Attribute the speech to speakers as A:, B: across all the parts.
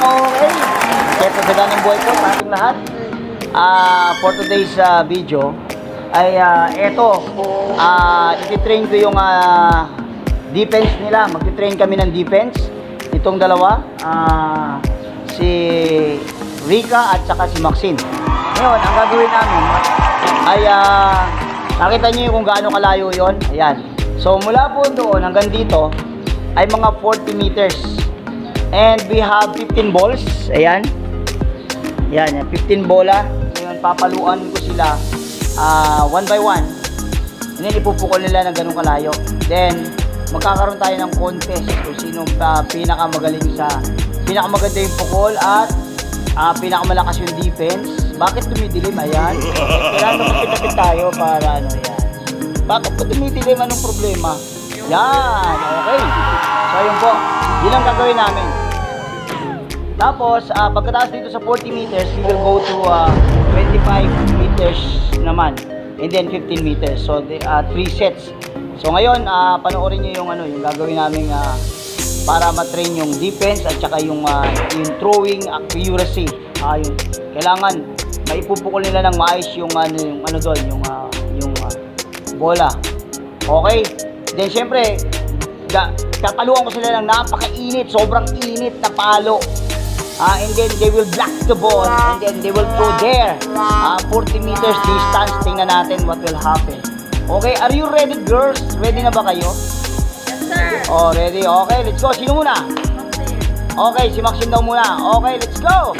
A: lang, okay. Siyempre, sa ganang buhay ko, sa ating lahat. Uh, for today's uh, video, ay uh, eto, uh, ititrain ko yung uh, defense nila. Magtitrain kami ng defense. Itong dalawa, uh, si Rika at saka si Maxine. Ngayon, ang gagawin namin ay uh, nakita niyo kung gaano kalayo yon Ayan. So mula po doon hanggang dito ay mga 40 meters And we have 15 balls. Ayan. Yan, yan. 15 bola. Ngayon, papaluan ko sila ah, one by one. And then, ipupukol nila ng ganung kalayo. Then, magkakaroon tayo ng contest kung sino pa pinakamagaling sa pinakamaganda yung pukol at ah, pinakamalakas yung defense. Bakit tumidilim? Ayan. Kailangan kapit-kapit tayo para ano yan. Bakit pa tumidilim? Anong problema? Yan. Okay. So, yun po. Yun ang gagawin namin. Tapos, ah, pagkatapos dito sa 40 meters, we will go to ah, 25 meters naman. And then 15 meters. So, the, ah, three sets. So, ngayon, ah, panoorin nyo yung, ano, yung gagawin namin ah, para matrain yung defense at saka yung, ah, yung throwing accuracy. Ah, yung, kailangan maipupukol nila ng maayos yung, ano, yung, ano doon, yung, ah, yung ah, bola. Okay? Then, syempre, ga, kapaluan ko sila ng napakainit, sobrang init na palo. Ah, and then they will block the ball and then they will throw there. Ah, 40 meters distance. Tingnan natin what will happen. Okay, are you ready girls? Ready na ba kayo?
B: Yes, sir.
A: Oh, ready? Okay, let's go. Sino muna? Okay, si Maxine daw muna. Okay, let's go.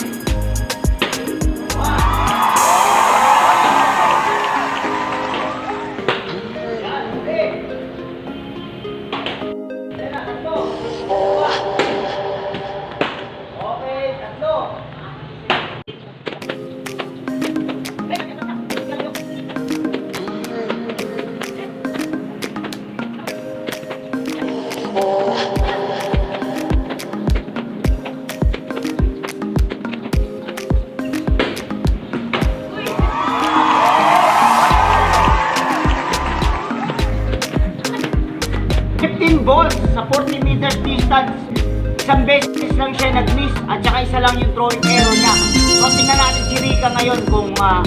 A: Isang beses lang siya nag-miss at saka isa lang yung throwing error niya. So tingnan natin si Rika ngayon kung ah,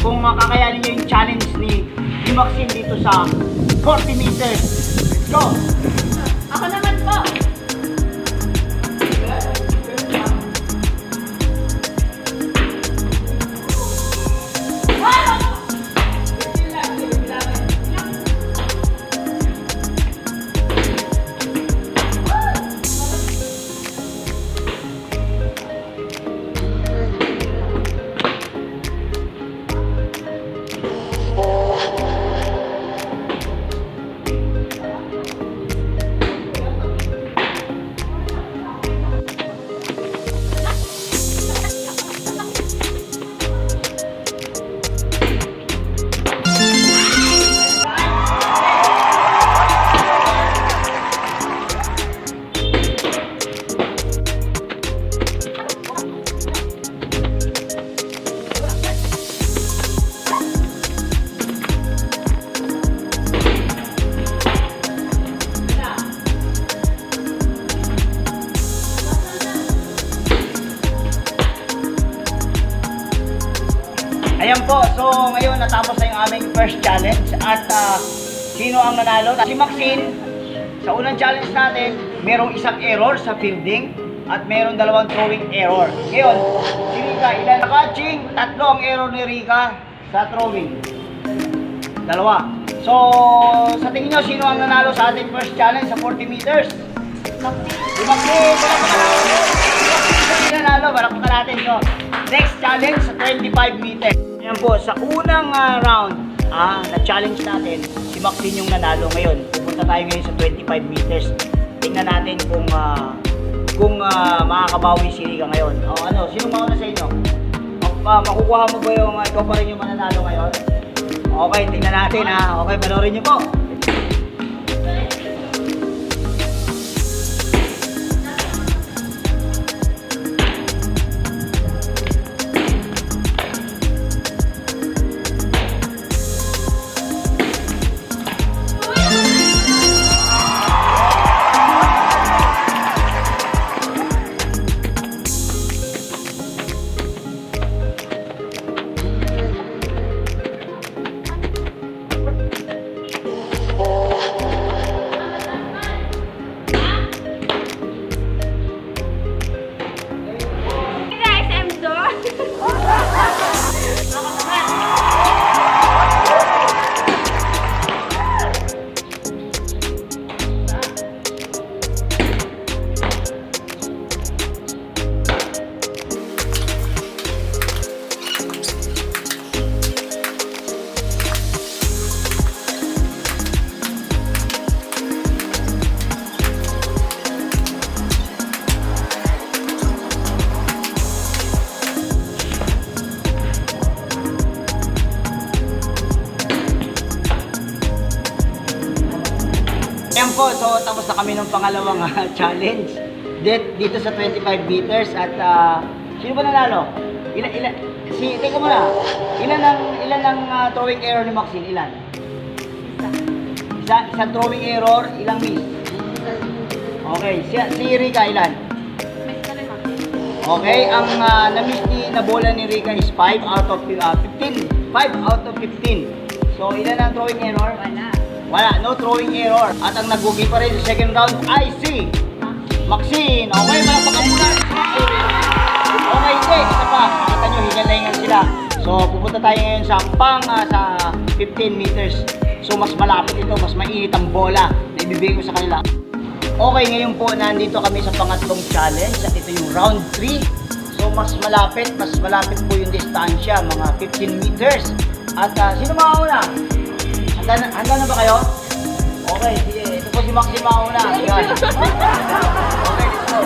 A: kung makakayanin niya yung challenge ni, ni Maxine dito sa 40 meters. Let's go!
B: Ako naman po. Aming first challenge at ah, sino ang nanalo? Si Maxine, sa unang challenge natin, merong isang error sa fielding at meron dalawang throwing error. Ngayon, si Rika, ilan catching? Tatlo ang error ni Rika sa throwing. Dalawa. So, sa tingin nyo, sino ang nanalo sa ating first challenge sa 40 meters? Si Maxine, Sino nanalo? Barang natin to. Next challenge sa 25 meters. Ayan po, sa unang ah, round, ah, na-challenge natin, si Maxine yung nanalo ngayon. Pupunta tayo ngayon sa 25 meters. Tingnan natin kung ah, kung ah, makakabawi si Rika ngayon. O ano, sino mauna sa inyo? Ah, makukuha mo ba yung ah, ikaw pa rin yung mananalo ngayon? Okay, tingnan natin ha. Okay, panoorin niyo po.
A: Po, so tapos na kami ng pangalawang ah, challenge. Dito, dito sa 25 meters at ah, sino ba nanalo? Ilan, ilan, si, teka muna, ilan ang, ilan ang ah, throwing error ni Maxine? Ilan? Isa, isang throwing error, ilang miss? Okay, si, si Rika ilan? Okay, ang ah, na-miss ni na bola ni Rika is 5 out of ah, 15. 5 out of 15. So, ilan ang throwing error?
C: Wala.
A: Wala, no throwing error. At ang nagugi pa rin sa second round ay si Maxine. Okay, malapakaw muna. Okay, hindi. Isa pa. Makita nyo, higalingan sila. So, pupunta tayo ngayon sa pang ah, sa 15 meters. So, mas malapit ito. Mas mainit ang bola na ibibigay ko sa kanila. Okay, ngayon po nandito kami sa pangatlong challenge at ito yung round 3. So mas malapit, mas malapit po yung distansya, mga 15 meters. At ah, sino mauna? Handa na, handa na ba kayo? Okay, sige. Ito po si Maxine mauna. Yan. Okay, let's go.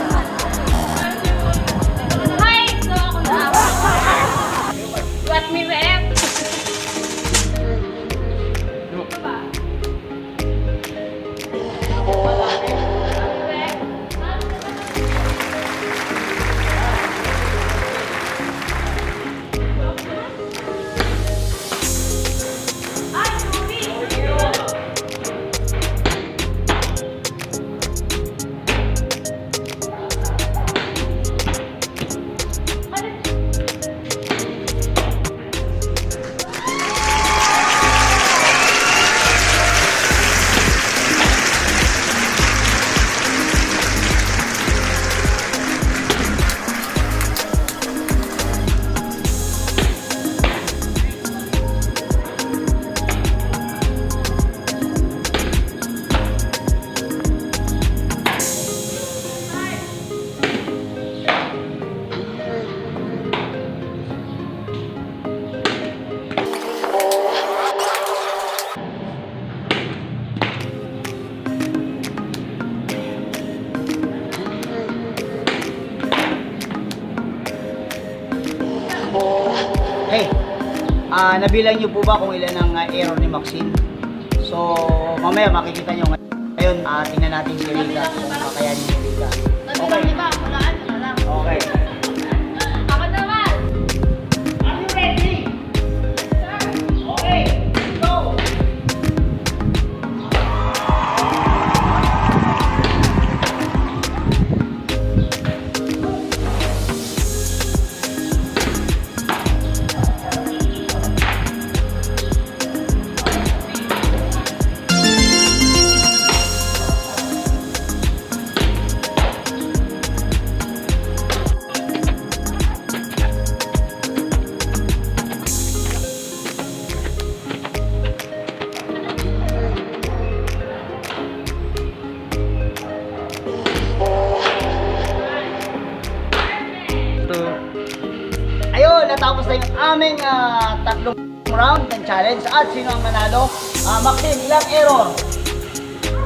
C: Hi! So ako na What me rep?
A: Hey, ah nabilang niyo po ba kung ilan ang ah, error ni Maxine? So, mamaya makikita niyo ngayon. ah tingnan natin si Rika kung kakayanin ni Rika. Okay. Okay. Natapos na yung aming ah, tatlong round ng challenge. At sino ang nanalo? Ah, Maxine, ilang error?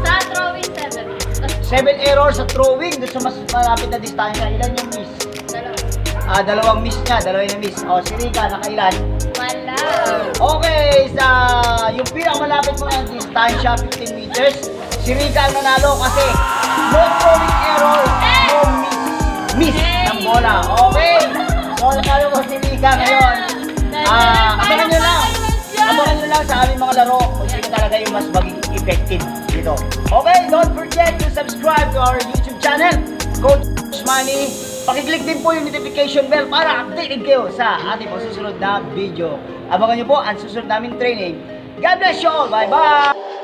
C: Sa throwing seven. Tas
A: Seven error sa throwing doon sa mas malapit na distansya. Ilan yung miss?
C: dalawa.
A: Ah, dalawang miss niya, dalawa yung miss. O, si Rika, nakailan?
C: Wala.
A: Okay, sa yung pinakamalapit mo ng distansya, 15 meters, si Rika ang nanalo kasi no throwing error, no miss, miss ng bola. Okay, so nanalo mo si Rika ngayon. Ah, abangan nyo lang. Abangan nyo lang sa aming mga laro kung sino talaga yung mas magiging effective dito. Okay, don't forget to subscribe to our YouTube channel, Coach Money. Pakiclick din po yung notification bell para updated kayo sa ating susunod na video. Abangan nyo po ang susunod naming training. God bless you all. Bye-bye!